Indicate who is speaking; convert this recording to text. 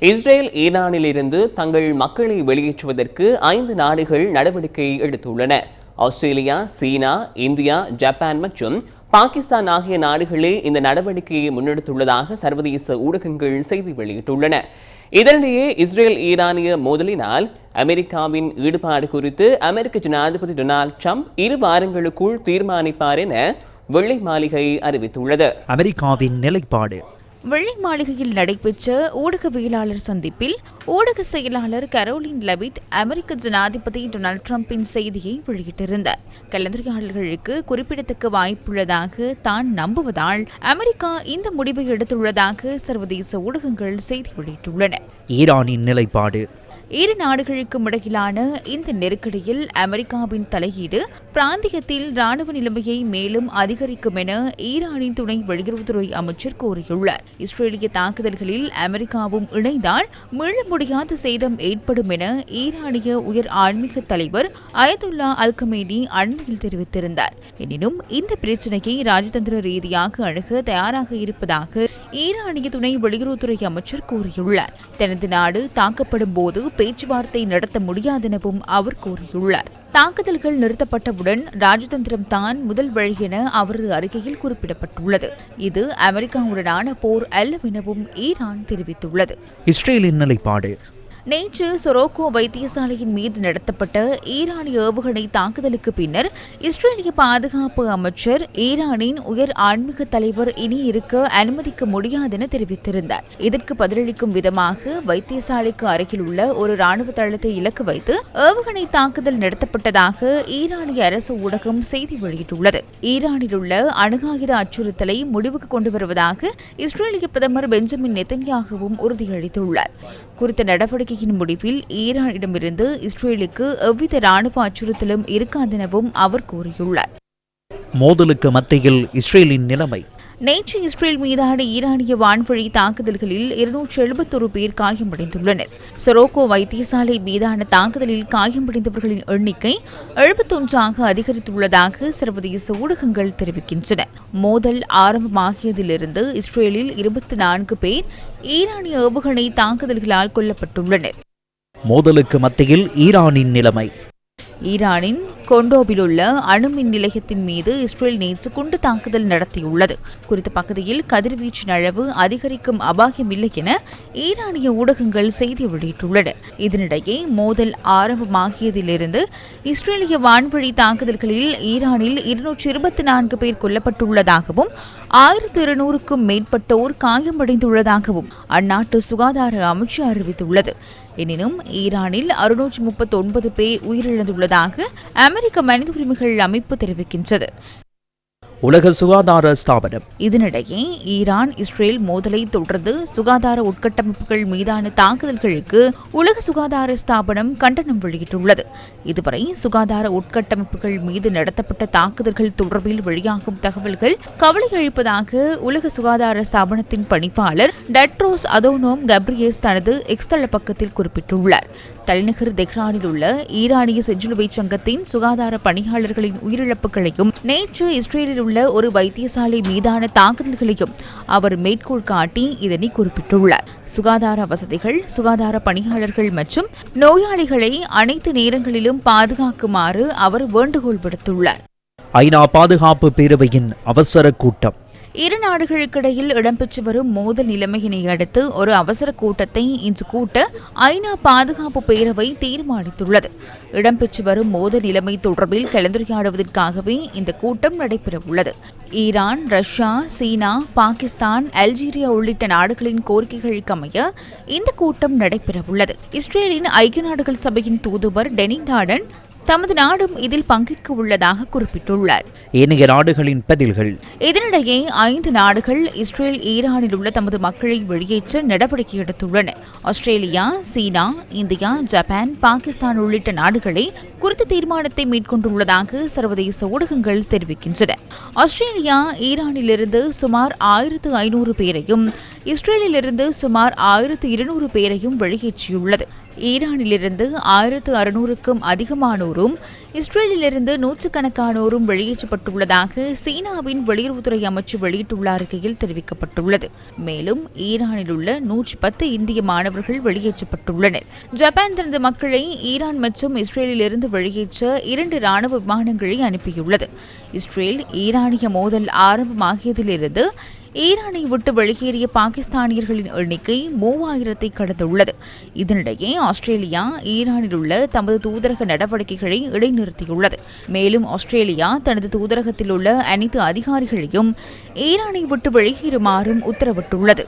Speaker 1: Israel ஈரானிலிருந்து தங்கள் மக்களை வெளியேற்றுவதற்கு ஐந்து நாடுகள் நடவடிக்கை எடுத்துள்ளன. ஆஸ்திரேலியா சீனா இந்தியா ஜப்பான் மற்றும் பாகிஸ்தான் ஆகிய நாடுகளே இந்த நடவடிக்கையை முன்னெடுத்துள்ளதாக சர்வதேச ஊடகங்கள் செய்தி வெளியிட்டுள்ளன. இதனிடையே இஸ்ரேல் ஈரானிய மோதலினால் அமெரிக்காவின் ஈடுபாடு குறித்து அமெரிக்க ஜனாதிபதி டொனால்ட் ட்ரம்ப் இரு வாரங்களுக்குள் தீர்மானிப்பார் என வெள்ளை மாளிகை அறிவித்துள்ளது.
Speaker 2: அமெரிக்காவின் நிலைப்பாடு.
Speaker 3: வெள்ளை மாளிகையில் நடைபெற்ற ஊடகவியலாளர் சந்திப்பில் ஊடக செயலாளர் கரோலின் லெவிட் அமெரிக்க ஜனாதிபதி டொனால்ட் ட்ரம்பின் செய்தியை வெளியிட்டிருந்தார். கலந்துரையாடல்களுக்கு குறிப்பிடத்தக்க வாய்ப்புள்ளதாக தான் நம்புவதால் அமெரிக்கா இந்த முடிவை எடுத்துள்ளதாக சர்வதேச ஊடகங்கள் செய்தி வெளியிட்டுள்ளன.
Speaker 2: ஈரானின் நிலைப்பாடு.
Speaker 3: இரு நாடுகளுக்கும் இடையிலான இந்த நெருக்கடியில் அமெரிக்காவின் தலையீடு பிராந்தியத்தில் ராணுவ நிலைமையை மேலும் அதிகரிக்கும் என ஈரானின் துணை வெளியுறவுத்துறை அமைச்சர் கூறியுள்ளார். இஸ்ரேலிய தாக்குதல்களில் அமெரிக்காவும் இணைந்தால் மீள முடியாத சேதம் ஏற்படும் என ஈரானிய உயர் ஆன்மீக தலைவர் அயதுல்லா அல்கமேடி அண்மையில் தெரிவித்திருந்தார். எனினும் இந்த பிரச்சினையை ராஜதந்திர ரீதியாக அணுக தயாராக இருப்பதாக ஈரானிய துணை வெளியுறவுத்துறை அமைச்சர் கூறியுள்ளார். தனது நாடு தாக்கப்படும் போது பேச்சுவார்த்தை நடத்த முடியாதெனவும் அவர் கூறியுள்ளார். தாக்குதல்கள் நிறுத்தப்பட்டவுடன் ராஜதந்திரம் தான் முதல் வழி என அவரது அறிக்கையில் குறிப்பிடப்பட்டுள்ளது. இது அமெரிக்காவுடனான போர் அல்லவெனவும் ஈரான் தெரிவித்துள்ளது.
Speaker 2: இஸ்ரேலின் நிலைப்பாடு.
Speaker 3: நேற்று சொரோக்கோ வைத்தியசாலையின் மீது நடத்தப்பட்ட ஈரானிய ஏவுகணை தாக்குதலுக்கு பின்னர் இஸ்ரேலிய பாதுகாப்பு அமைச்சர் ஈரானின் உயர் ஆன்மீக தலைவர் இனி இருக்க அனுமதிக்க முடியாதென தெரிவித்திருந்தார். இதற்கு பதிலளிக்கும் விதமாக வைத்தியசாலைக்கு அருகில் உள்ள ஒரு ராணுவ தளத்தை இலக்கு வைத்து ஏவுகணை தாக்குதல் நடத்தப்பட்டதாக ஈரானிய அரசு ஊடகம் செய்தி வெளியிட்டுள்ளது. ஈரானில் உள்ள அணுகாயுத அச்சுறுத்தலை முடிவுக்கு கொண்டு வருவதாக இஸ்ரேலிய பிரதமர் பெஞ்சமின் நெத்தன்யாகவும் உறுதியளித்துள்ளார். குறித்த நடவடிக்கை பேச்சுவார்த்தையின் முடிவில் ஈரானிடமிருந்து இஸ்ரேலுக்கு எவ்வித ராணுவ அச்சுறுத்தலும் இருக்காதெனவும் அவர் கூறியுள்ளார்.
Speaker 2: மோதலுக்கு மத்தியில் இஸ்ரேலின் நிலைமை
Speaker 3: நேற்று இஸ்ரேல் மீதான ஈரானிய வான்வழி தாக்குதல்களில் இருநூற்று எழுபத்தொரு பேர் காயமடைந்துள்ளனர். சொரோக்கோ வைத்தியசாலை மீதான தாக்குதலில் காயமடைந்தவர்களின் எண்ணிக்கை எழுபத்தொன்றாக அதிகரித்துள்ளதாக சர்வதேச ஊடகங்கள் தெரிவிக்கின்றன. மோதல் ஆரம்பமாகியதிலிருந்து இஸ்ரேலில் இருபத்தி நான்கு பேர் ஈரானிய ஏவுகணை தாக்குதல்களால் கொல்லப்பட்டுள்ளனர்.
Speaker 2: மோதலுக்கு மத்தியில் ஈரானின் நிலைமை.
Speaker 3: ஈரானின் கொண்டோவில் உள்ள அணுமின் நிலையத்தின் மீது இஸ்ரேல் நேற்று குண்டு தாக்குதல் நடத்தியுள்ளது. குறித்த பகுதியில் கதிர்வீச்சின் அளவு அதிகரிக்கும் அபாயம் இல்லை என ஈரானிய ஊடகங்கள் செய்தி வெளியிட்டுள்ளன. இதனிடையே மோதல் ஆரம்பமாகியதிலிருந்து இஸ்ரேலிய வான்வழி தாக்குதல்களில் ஈரானில் இருநூற்றி இருபத்தி நான்கு பேர் கொல்லப்பட்டுள்ளதாகவும் ஆயிரத்து இருநூறுக்கும் மேற்பட்டோர் காயமடைந்துள்ளதாகவும் அந்நாட்டு சுகாதார அமைச்சு அறிவித்துள்ளது. எனினும் ஈரானில் அறுநூற்று முப்பத்தி ஒன்பது பேர் உயிரிழந்துள்ளதாக அமெரிக்க மனித உரிமைகள் அமைப்பு தெரிவிக்கின்றது.
Speaker 2: உலக சுகாதார ஸ்தாபனம்.
Speaker 3: இதனிடையே ஈரான் இஸ்ரேல் மோதலை தொடர்ந்து சுகாதார உட்கட்டமைப்புகள் மீதான தாக்குதல்களுக்கு உலக சுகாதார ஸ்தாபனம் கண்டனம் வெளியிட்டுள்ளது. இதுவரை சுகாதார உட்கட்டமைப்புகள் மீது நடத்தப்பட்ட தாக்குதல்கள் தொடர்பில் வெளியாகும் தகவல்கள் கவலை அளிப்பதாக உலக சுகாதார ஸ்தாபனத்தின் பணிப்பாளர் டட்ரோஸ் அதோனோம் கப்ரியஸ் தனது எக்ஸ்தள பக்கத்தில் குறிப்பிட்டுள்ளார். தலைநகர் தெஹ்ரானில் உள்ள ஈரானிய செஞ்சிலுவை சங்கத்தின் சுகாதார பணியாளர்களின் உயிரிழப்புகளையும் நேற்று இஸ்ரேலில் உள்ள ஒரு வைத்தியசாலை மீதான தாக்குதல்களையும் அவர் மேற்கோள் காட்டி இதனை குறிப்பிட்டுள்ளார். சுகாதார வசதிகள் சுகாதார பணியாளர்கள் மற்றும் நோயாளிகளை அனைத்து நேரங்களிலும் பாதுகாக்குமாறு அவர் வேண்டுகோள் விடுத்துள்ளார்.
Speaker 2: ஐநா பாதுகாப்பு பேரவையின் அவசர கூட்டம்.
Speaker 3: இரு நாடுகளுக்கிடையில் இடம்பெற்று வரும் மோதல் நிலைமையினை அடுத்து ஒரு அவசர கூட்டத்தை இன்று கூட்ட ஐநா பாதுகாப்பு பேரவை தீர்மானித்துள்ளது. இடம்பெற்று வரும் மோதல் நிலைமை தொடர்பில் கலந்துரையாடுவதற்காகவே இந்த கூட்டம் நடைபெறவுள்ளது. ஈரான் ரஷ்யா சீனா பாகிஸ்தான் அல்ஜீரியா உள்ளிட்ட நாடுகளின் கோரிக்கைகளுக்கு அமைய இந்த கூட்டம் நடைபெறவுள்ளது. இஸ்ரேலின் ஐக்கிய நாடுகள் சபையின் தூதுவர் டெனின் டாடன் தமது நாடும் இதில் பங்கேற்க உள்ளதாக குறிப்பிட்டுள்ளார்.
Speaker 2: ஏனைய நாடுகளின் பதில்கள்.
Speaker 3: இதனிடையே ஐந்து நாடுகள் இஸ்ரேல் ஈரானில் உள்ள தமது மக்களை வெளியேற்ற நடவடிக்கை எடுத்துள்ளன. ஆஸ்திரேலியா சீனா இந்தியா ஜப்பான் பாகிஸ்தான் உள்ளிட்ட நாடுகளே குறித்த தீர்மானத்தை மேற்கொண்டுள்ளதாக சர்வதேச ஊடகங்கள் தெரிவிக்கின்றன. ஆஸ்திரேலியா ஈரானிலிருந்து சுமார் ஆயிரத்து ஐநூறு பேரையும் இஸ்ரேலிலிருந்து சுமார் ஆயிரத்து இருநூறு பேரையும் வெளியேற்றியுள்ளது. ஈரானிலிருந்து ஆயிரத்து அறுநூறுக்கும் அதிகமானோரும் இஸ்ரேலிலிருந்து நூற்றுக்கணக்கானோரும் வெளியேற்றப்பட்டுள்ளதாக சீனாவின் வெளியுறவுத்துறை அமைச்சு வெளியிட்டுள்ள அறிக்கையில் தெரிவிக்கப்பட்டுள்ளது. மேலும் ஈரானில் உள்ள நூற்றி பத்து இந்திய மாணவர்கள் வெளியேற்றப்பட்டுள்ளனர். ஜப்பான் தனது மக்களை ஈரான் மற்றும் இஸ்ரேலிலிருந்து வெளியேற்ற இரண்டு ராணுவ விமானங்களை அனுப்பியுள்ளது. இஸ்ரேல் ஈரானிய மோதல் ஆரம்பமாகியதிலிருந்து ஈரானை விட்டு வெளியேறிய பாகிஸ்தானியர்களின் எண்ணிக்கை மூவாயிரத்தை கடந்துள்ளது. இதனிடையே ஆஸ்திரேலியா ஈரானில் உள்ள தமது தூதரக நடவடிக்கைகளை இடைநிறுத்தியுள்ளது. மேலும் ஆஸ்திரேலியா தனது தூதரகத்தில் உள்ள அனைத்து அதிகாரிகளையும் ஈரானை விட்டு வெளியேறுமாறும் உத்தரவிட்டுள்ளது.